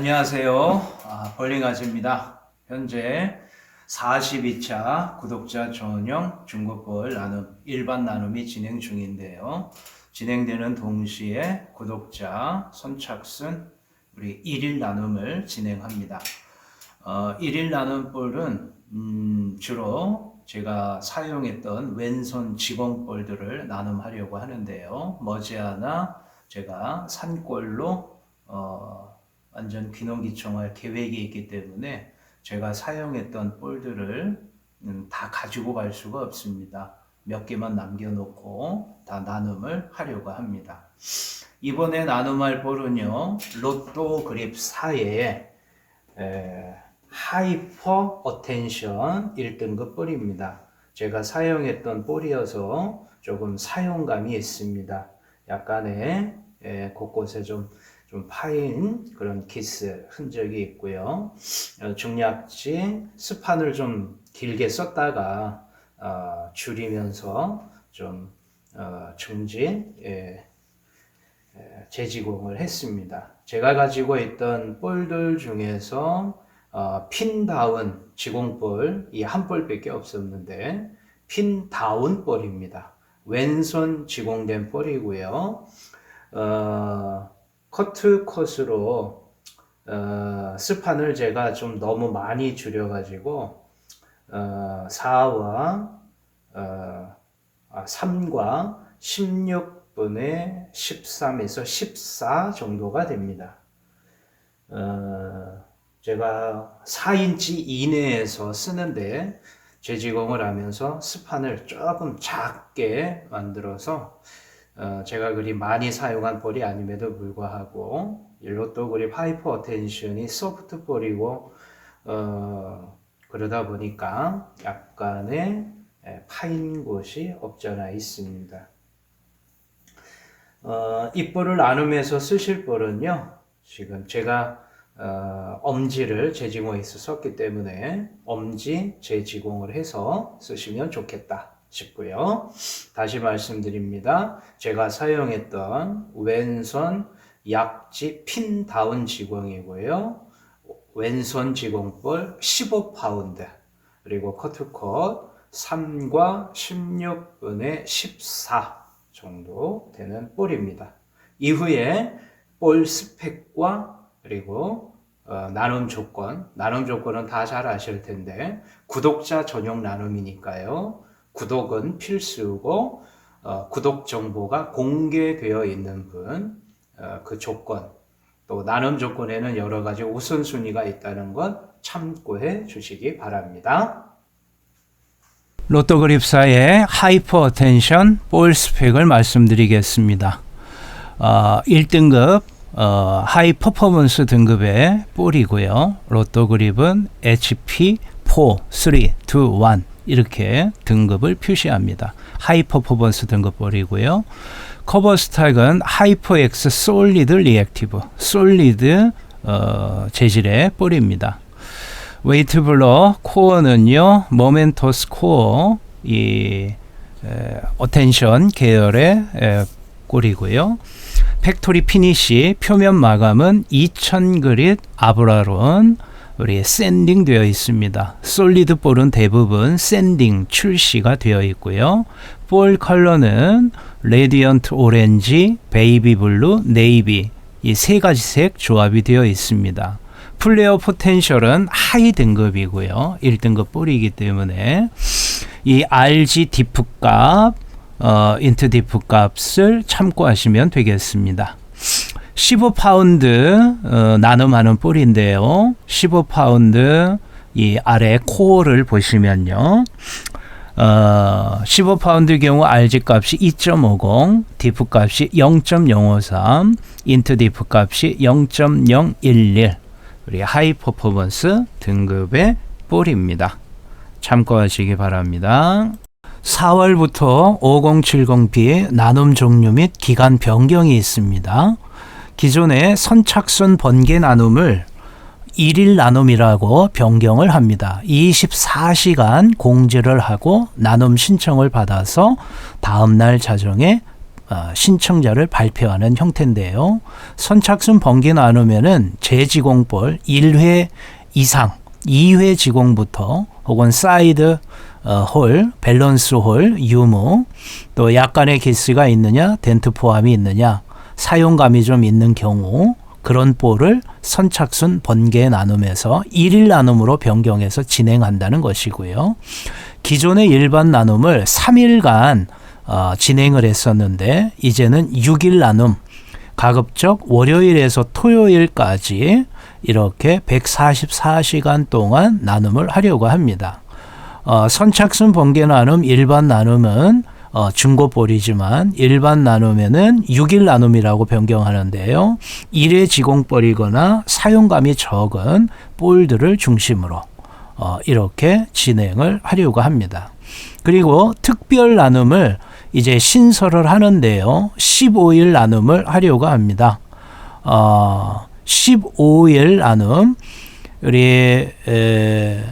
안녕하세요. 아, 벌링아즈입니다. 현재 42차 구독자 전용 중국벌 나눔, 일반 나눔이 진행 중인데요. 진행되는 동시에 구독자 선착순 우리 1일 나눔을 진행합니다. 어, 1일 나눔볼은 음, 주로 제가 사용했던 왼손 지공볼들을 나눔하려고 하는데요. 머지않아 제가 산골로 어, 완전 귀농귀청할 계획이 있기 때문에 제가 사용했던 볼들을 음, 다 가지고 갈 수가 없습니다. 몇 개만 남겨놓고 다 나눔을 하려고 합니다. 이번에 나눔할 볼은요, 로또 그립 4에 하이퍼 어텐션 1등급 볼입니다. 제가 사용했던 볼이어서 조금 사용감이 있습니다. 약간의 에, 곳곳에 좀, 좀 파인 그런 키스 흔적이 있고요. 어, 중약지 스판을 좀 길게 썼다가 어, 줄이면서 좀 어, 중지 예, 예, 재지공을 했습니다. 제가 가지고 있던 볼들 중에서 어, 핀다운 지공볼 이 한 볼밖에 없었는데 핀다운 볼입니다. 왼손 지공된 볼이고요. 어, 커트 컷으로 어, 스판을 제가 좀 너무 많이 줄여가지고 어, 4와 어, 아, 3과 16분의 13에서 14 정도가 됩니다. 어, 제가 4인치 이내에서 쓰는데 재지공을 하면서 스판을 조금 작게 만들어서 어, 제가 그리 많이 사용한 볼이 아님에도 불구하고 일로또 그립 하이퍼 어텐션이 소프트 볼이고 어, 그러다 보니까 약간의 파인 곳이 없잖아 있습니다. 어, 이 볼을 나누면서 쓰실 볼은요. 지금 제가 어, 엄지를 재지공해서 썼기 때문에 엄지 재지공을 해서 쓰시면 좋겠다 싶고요. 다시 말씀드립니다. 제가 사용했던 왼손 약지 핀 다운 지공이고요. 왼손 지공볼 15파운드 그리고 커트컷 3과 16분의 14 정도 되는 볼입니다. 이후에 볼 스펙과 그리고 어, 나눔 조건, 나눔 조건은 다 잘 아실 텐데 구독자 전용 나눔이니까요. 구독은 필수고 어, 구독 정보가 공개되어 있는 분, 어, 그 조건, 또 나눔 조건에는 여러 가지 우선순위가 있다는 것 참고해 주시기 바랍니다. 로또 그립사의 하이퍼 어텐션 볼 스펙을 말씀드리겠습니다. 어, 1등급 어, 하이 퍼포먼스 등급의 볼이고요. 로또 그립은 HP 4, 3, 2, 1 이렇게 등급을 표시합니다. 하이 퍼포먼스 등급 볼이고요. 커버 스탁은 하이퍼 엑스 솔리드 리액티브, 솔리드 어, 재질의 볼입니다. 웨이트 블러 코어는요, 모멘토스 코어 이 에, 어텐션 계열의 에, 꼴이고요. 팩토리 피니시 표면 마감은 2000 그릿 아브라론 우리 샌딩 되어 있습니다. 솔리드 볼은 대부분 샌딩 출시가 되어 있고요. 볼 컬러는 레디언트 오렌지, 베이비 블루, 네이비 이 세 가지 색 조합이 되어 있습니다. 플레어 포텐셜은 하이 등급이고요. 1등급 볼이기 때문에 이 RG 디프 값 어, 인트 디프 값을 참고하시면 되겠습니다. 15파운드 어, 나눔하는 볼인데요. 15파운드 이 아래 코어를 보시면요. 어, 15파운드 경우 RG 값이 2.50, 디프 값이 0.053, 인트 디프 값이 0.011. 우리 하이 퍼포먼스 등급의 볼입니다. 참고하시기 바랍니다. 4월부터 5070B 나눔 종류 및 기간 변경이 있습니다. 기존의 선착순 번개 나눔을 1일 나눔이라고 변경을 합니다. 24시간 공지를 하고 나눔 신청을 받아서 다음날 자정에 어, 신청자를 발표하는 형태인데요. 선착순 번개 나누면은 재지공볼 1회 이상 2회 지공부터 혹은 사이드 어, 홀, 밸런스 홀, 유무, 또 약간의 기스가 있느냐, 덴트 포함이 있느냐, 사용감이 좀 있는 경우 그런 볼을 선착순 번개 나눔에서 1일 나눔으로 변경해서 진행한다는 것이고요. 기존의 일반 나눔을 3일간 어, 진행을 했었는데 이제는 6일 나눔 가급적 월요일에서 토요일까지 이렇게 144시간 동안 나눔을 하려고 합니다. 어, 선착순 번개 나눔 일반 나눔은 어, 중고볼이지만 일반 나눔에는 6일 나눔이라고 변경하는데요. 1회 지공볼이거나 사용감이 적은 볼들을 중심으로 어, 이렇게 진행을 하려고 합니다. 그리고 특별 나눔을 이제 신설을 하는데요. 15일 나눔을 하려고 합니다. 어, 15일 나눔 우리 에,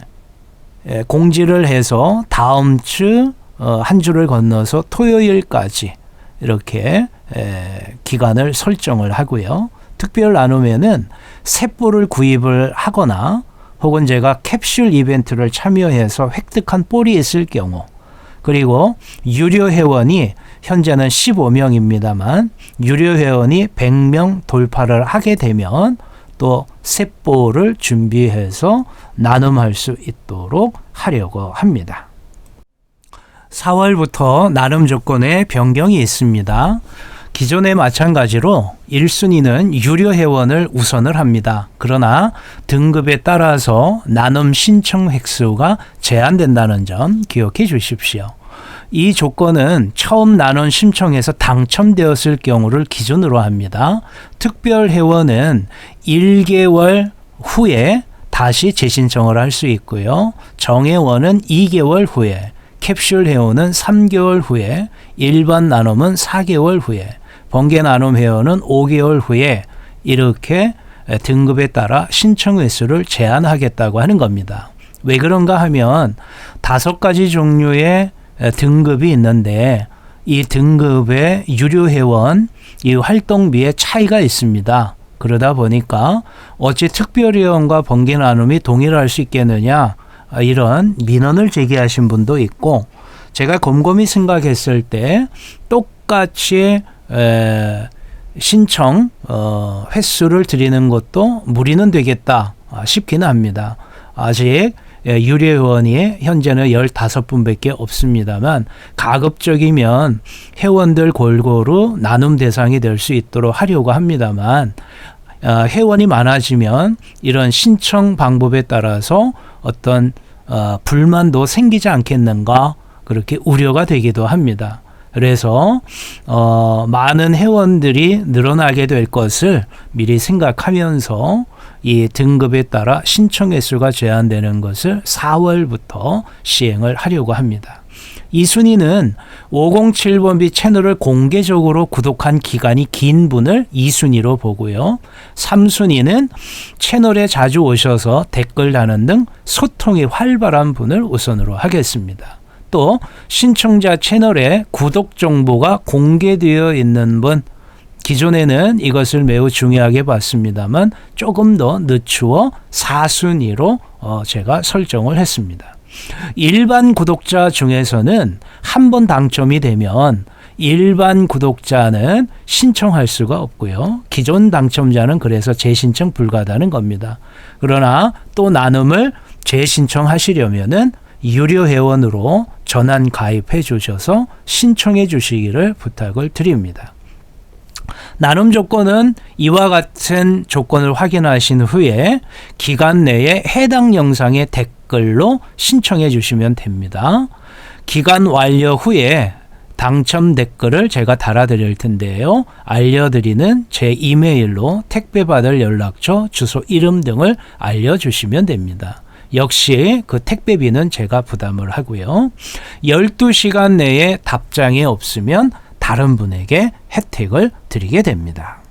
에, 공지를 해서 다음 주 어, 한 주를 건너서 토요일까지 이렇게 에, 기간을 설정을 하고요. 특별 나눔에는 셋볼을 구입을 하거나 혹은 제가 캡슐 이벤트를 참여해서 획득한 볼이 있을 경우 그리고 유료 회원이 현재는 15명입니다만 유료 회원이 100명 돌파를 하게 되면 또 셋볼을 준비해서 나눔할 수 있도록 하려고 합니다. 4월부터 나눔 조건에 변경이 있습니다. 기존에 마찬가지로 1순위는 유료 회원을 우선을 합니다. 그러나 등급에 따라서 나눔 신청 획수가 제한된다는 점 기억해 주십시오. 이 조건은 처음 나눔 신청해서 당첨되었을 경우를 기준으로 합니다. 특별 회원은 1개월 후에 다시 재신청을 할 수 있고요. 정회원은 2개월 후에 캡슐 회원은 3개월 후에, 일반 나눔은 4개월 후에, 번개 나눔 회원은 5개월 후에 이렇게 등급에 따라 신청 횟수를 제한하겠다고 하는 겁니다. 왜 그런가 하면 다섯 가지 종류의 등급이 있는데 이 등급의 유료 회원, 이 활동비의 차이가 있습니다. 그러다 보니까 어찌 특별 회원과 번개 나눔이 동일할 수 있겠느냐 아, 이런 민원을 제기하신 분도 있고 제가 곰곰이 생각했을 때 똑같이 에, 신청 어, 횟수를 드리는 것도 무리는 되겠다 아, 싶기는 합니다. 아직 예, 유료 회원이 현재는 15분밖에 없습니다만 가급적이면 회원들 골고루 나눔 대상이 될 수 있도록 하려고 합니다만 어, 회원이 많아지면 이런 신청 방법에 따라서 어떤 어, 불만도 생기지 않겠는가 그렇게 우려가 되기도 합니다. 그래서 어, 많은 회원들이 늘어나게 될 것을 미리 생각하면서 이 등급에 따라 신청 횟수가 제한되는 것을 4월부터 시행을 하려고 합니다. 이 순위는 507번비 채널을 공개적으로 구독한 기간이 긴 분을 2순위로 보고요. 3순위는 채널에 자주 오셔서 댓글 다는 등 소통이 활발한 분을 우선으로 하겠습니다. 또 신청자 채널에 구독 정보가 공개되어 있는 분 기존에는 이것을 매우 중요하게 봤습니다만 조금 더 늦추어 4순위로 어 제가 설정을 했습니다. 일반 구독자 중에서는 한 번 당첨이 되면 일반 구독자는 신청할 수가 없고요. 기존 당첨자는 그래서 재신청 불가하다는 겁니다. 그러나 또 나눔을 재신청하시려면은 유료 회원으로 전환 가입해 주셔서 신청해 주시기를 부탁을 드립니다. 나눔 조건은 이와 같은 조건을 확인하신 후에 기간 내에 해당 영상의 댓글로 신청해 주시면 됩니다. 기간 완료 후에 당첨 댓글을 제가 달아드릴 텐데요. 알려드리는 제 이메일로 택배 받을 연락처, 주소, 이름 등을 알려주시면 됩니다. 역시 그 택배비는 제가 부담을 하고요. 12시간 내에 답장이 없으면 다른 분에게 혜택을 드리게 됩니다.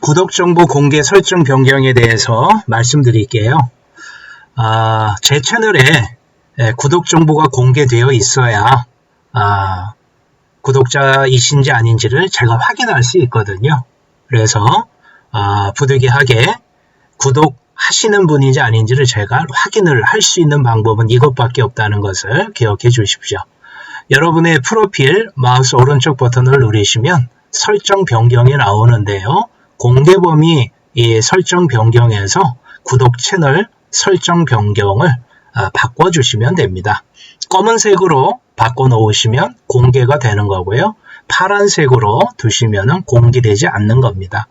구독 정보 공개 설정 변경에 대해서 말씀드릴게요. 아, 제 채널에 구독 정보가 공개되어 있어야 아, 구독자이신지 아닌지를 제가 확인할 수 있거든요. 그래서 아, 부득이하게 구독하시는 분인지 아닌지를 제가 확인을 할 수 있는 방법은 이것밖에 없다는 것을 기억해 주십시오. 여러분의 프로필 마우스 오른쪽 버튼을 누르시면 설정 변경이 나오는데요. 공개 범위 이 설정 변경에서 구독 채널 설정 변경을 아, 바꿔주시면 됩니다. 검은색으로 바꿔 놓으시면 공개가 되는 거고요. 파란색으로 두시면 공개되지 않는 겁니다.